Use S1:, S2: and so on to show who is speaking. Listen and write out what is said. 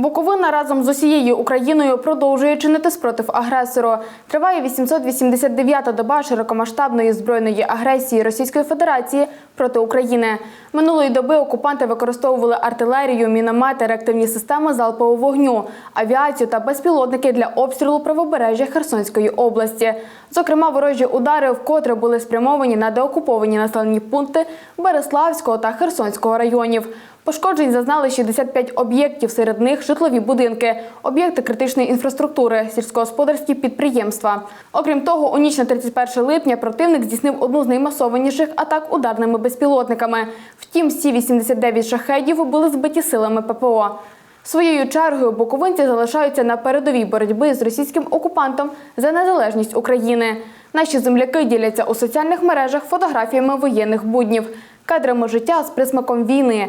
S1: Буковина разом з усією Україною продовжує чинити спротив агресору. Триває 889-та доба широкомасштабної збройної агресії Російської Федерації проти України. Минулої доби окупанти використовували артилерію, міномети, реактивні системи залпового вогню, авіацію та безпілотники для обстрілу правобережжя Херсонської області. Зокрема, ворожі удари вкотре були спрямовані на деокуповані населені пункти Береславського та Херсонського районів. Пошкоджень зазнали 65 об'єктів, серед них житлові будинки, об'єкти критичної інфраструктури, сільськогосподарські підприємства. Окрім того, у ніч на 31 липня противник здійснив одну з наймасованіших атак ударними безпілотниками. Втім, всі 89 шахедів були збиті силами ППО. Своєю чергою буковинці залишаються на передовій боротьби з російським окупантом за незалежність України. Наші земляки діляться у соціальних мережах фотографіями воєнних буднів, кадрами життя з присмаком війни.